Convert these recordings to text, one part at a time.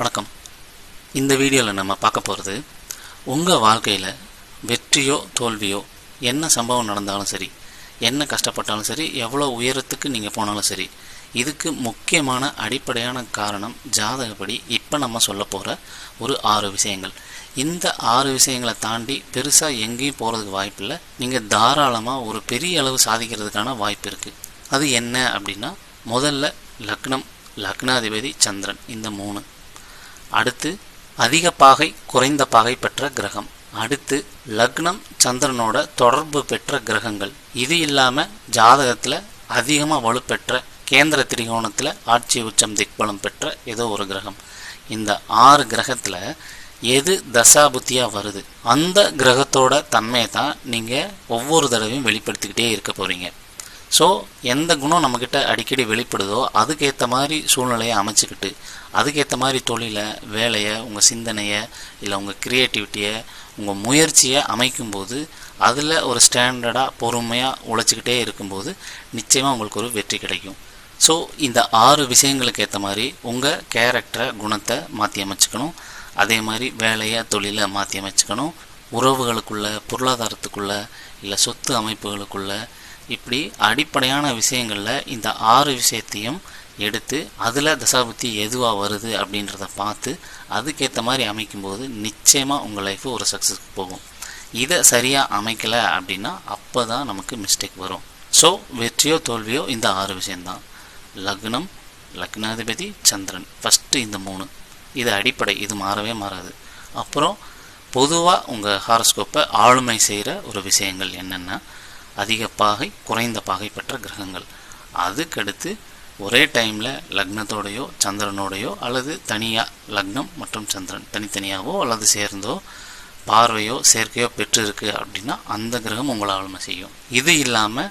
வணக்கம். இந்த வீடியோவில் நம்ம பார்க்க போகிறது உங்கள் வாழ்க்கையில் வெற்றியோ தோல்வியோ என்ன சம்பவம் நடந்தாலும் சரி என்ன கஷ்டப்பட்டாலும் சரி எவ்வளோ உயரத்துக்கு நீங்கள் போனாலும் சரி இதுக்கு முக்கியமான அடிப்படையான காரணம் ஜாதகப்படி இப்போ நம்ம சொல்ல போகிற ஒரு ஆறு விஷயங்கள். இந்த ஆறு விஷயங்களை தாண்டி பெருசாக எங்கேயும் போகிறதுக்கு வாய்ப்பில்லை நீங்கள் தாராளமாக ஒரு பெரிய அளவு சாதிக்கிறதுக்கான வாய்ப்பு இருக்குது அது என்ன அப்படின்னா முதல்ல லக்னம் லக்னாதிபதி சந்திரன் இந்த மூணு. அடுத்து அதிக பாகை குறைந்த பாகை பெற்ற கிரகம். அடுத்து லக்னம் சந்திரனோட தொடர்பு பெற்ற கிரகங்கள். இது இல்லாமல் ஜாதகத்தில் அதிகமாக வலுப்பெற்ற கேந்திர திரிகோணத்தில் ஆட்சி உச்சம் திக்பலம் பெற்ற ஏதோ ஒரு கிரகம். இந்த ஆறு கிரகத்தில் எது தசாபுத்தியாக வருது? அந்த கிரகத்தோட தன்மையை தான் நீங்கள் ஒவ்வொரு தடவையும் வெளிப்படுத்திக்கிட்டே இருக்க போகிறீங்க ஸோ எந்த குணம் நம்மக்கிட்ட அடிக்கடி வெளிப்படுதோ அதுக்கேற்ற மாதிரி சூழ்நிலையை அமைச்சிக்கிட்டு அதுக்கேற்ற மாதிரி தொழிலை வேலையை உங்கள் சிந்தனையை இல்லை உங்கள் க்ரியேட்டிவிட்டியை உங்கள் முயற்சியை அமைக்கும்போது அதில் ஒரு ஸ்டாண்டர்டாக பொறுமையாக உழைச்சிக்கிட்டே இருக்கும்போது நிச்சயமாக உங்களுக்கு ஒரு வெற்றி கிடைக்கும். ஸோ இந்த ஆறு விஷயங்களுக்கு ஏற்ற மாதிரி உங்கள் கேரக்டரை குணத்தை மாற்றி அமைச்சுக்கணும். அதே மாதிரி வேலையை தொழிலை மாற்றி அமைச்சுக்கணும். உறவுகளுக்குள்ளே பொருளாதாரத்துக்குள்ளே இல்லை சொத்து அமைப்புகளுக்குள்ளே இப்படி அடிப்படையான விஷயங்களில் இந்த ஆறு விஷயத்தையும் எடுத்து அதில் தசாபுத்தி எதுவாக வருது அப்படின்றத பார்த்து அதுக்கேற்ற மாதிரி அமைக்கும்போது நிச்சயமாக உங்கள் லைஃப் ஒரு சக்ஸஸ்க்கு போகும். இதை சரியாக அமைக்கலை அப்படின்னா அப்போ தான் நமக்கு மிஸ்டேக் வரும். ஸோ வெற்றியோ தோல்வியோ இந்த ஆறு விஷயந்தான் லக்னம் லக்னாதிபதி சந்திரன். ஃபஸ்ட்டு இந்த மூணு. இது அடிப்படை. இது மாறவே மாறாது. அப்புறம் பொதுவாக உங்கள் ஹாரஸ்கோப்பை ஆளுமை செய்கிற ஒரு விஷயங்கள் என்னென்னா அதிக பாகை குறைந்த பாகை பெற்ற கிரகங்கள். அதுக்கடுத்து ஒரே டைமில் லக்னத்தோடையோ சந்திரனோடையோ அல்லது தனியாக லக்னம் மற்றும் சந்திரன் தனித்தனியாகவோ அல்லது சேர்ந்தோ பார்வையோ சேர்க்கையோ பெற்றிருக்கு அப்படின்னா அந்த கிரகம் உங்களை ஆளுமை செய்யும்? இது இல்லாமல்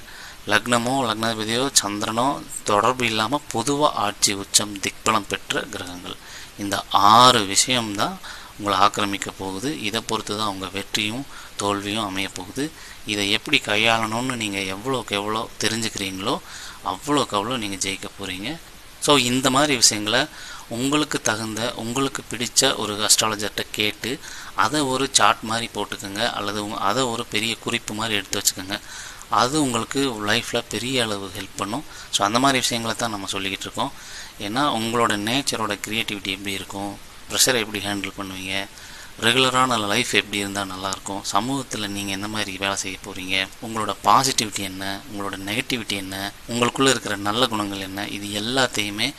லக்னமோ லக்னாதிபதியோ சந்திரனோ தொடர்பு இல்லாமல் பொதுவாக ஆட்சி உச்சம் திக்பலம் பெற்ற கிரகங்கள். இந்த ஆறு விஷயம்தான் உங்களை ஆக்கிரமிக்க போகுது. இதை பொறுத்து தான் உங்கள் வெற்றியும் தோல்வியும் அமைய போகுது. இதை எப்படி கையாளணும்னு நீங்கள் எவ்வளோக்கு எவ்வளோ தெரிஞ்சுக்கிறீங்களோ அவ்வளோக்கு அவ்வளோ நீங்கள் ஜெயிக்க போகிறீங்க ஸோ இந்த மாதிரி விஷயங்களை உங்களுக்கு தகுந்த உங்களுக்கு பிடிச்ச ஒரு அஸ்ட்ராலஜர்கிட்ட கேட்டு அதை ஒரு சார்ட் மாதிரி போட்டுக்கோங்க. அல்லது அதை ஒரு பெரிய குறிப்பு மாதிரி எடுத்து வச்சுக்கோங்க. அது உங்களுக்கு லைஃப்பில் பெரிய அளவு ஹெல்ப் பண்ணும். ஸோ அந்த மாதிரி விஷயங்களை தான் நம்ம சொல்லிக்கிட்டு இருக்கோம். ஏன்னா உங்களோட நேச்சரோட க்ரியேட்டிவிட்டி எப்படி இருக்கும்? ப்ரெஷரை எப்படி ஹேண்டில் பண்ணுவீங்க? ரெகுலரான லைஃப் எப்படி இருந்தால் நல்லாயிருக்கும் சமூகத்தில் நீங்கள் எந்த மாதிரி வேலை செய்ய போகிறீங்க உங்களோட பாசிட்டிவிட்டி என்ன? உங்களோட நெகட்டிவிட்டி என்ன? உங்களுக்குள்ளே இருக்கிற நல்ல குணங்கள் என்ன? இது எல்லாத்தையுமே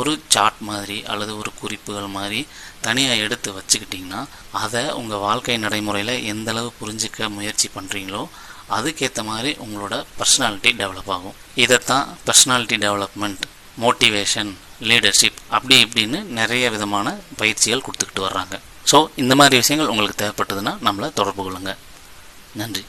ஒரு சார்ட் மாதிரி அல்லது ஒரு குறிப்புகள் மாதிரி தனியாக எடுத்து வச்சுக்கிட்டிங்கன்னா அதை உங்கள் வாழ்க்கை நடைமுறையில் எந்தளவு புரிஞ்சிக்க முயற்சி பண்ணுறீங்களோ அதுக்கேற்ற மாதிரி உங்களோட பர்சனாலிட்டி டெவலப் ஆகும். இதைத்தான் பர்சனாலிட்டி டெவலப்மெண்ட் மோட்டிவேஷன் லீடர்ஷிப் அப்படி இப்படின்னு நிறைய விதமான பயிற்சிகள் கொடுத்துக்கிட்டு வர்றாங்க. ஸோ இந்த மாதிரி விஷயங்கள் உங்களுக்கு தேவைப்பட்டதுன்னா நம்மளை தொடர்பு கொள்ளுங்கள் நன்றி.